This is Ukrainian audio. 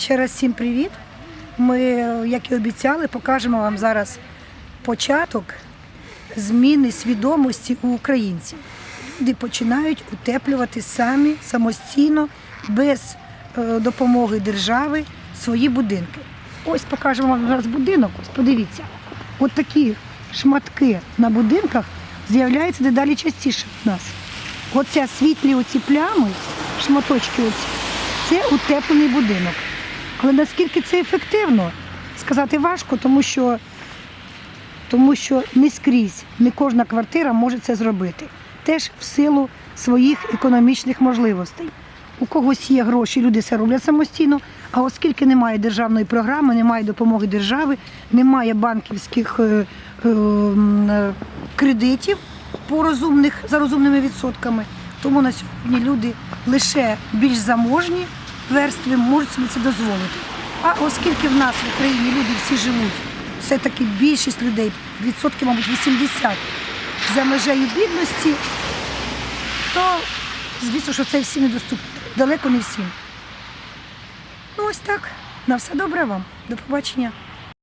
Ще раз всім привіт. Ми, як і обіцяли, покажемо вам зараз початок зміни свідомості у українців. Люди починають утеплювати самі самостійно, без е, допомоги держави свої будинки. Ось покажемо вам зараз будинок. Ось подивіться. От такі шматки на будинках з'являються дедалі частіше в нас. Оця світлі оці плями, шматочки оці, це утеплений будинок. Але наскільки це ефективно, сказати важко, тому що, тому що не скрізь, не кожна квартира може це зробити. Теж в силу своїх економічних можливостей. У когось є гроші, люди це роблять самостійно. А оскільки немає державної програми, немає допомоги держави, немає банківських е, е, е, кредитів по розумних, за розумними відсотками, тому на сьогодні люди лише більш заможні верстви можуть собі це дозволити. А оскільки в нас в Україні люди всі живуть, все-таки більшість людей, відсотки, мабуть, 80, за межею бідності, то звісно, що це всім недоступно. Далеко не всім. Ну ось так. На все добре вам. До побачення.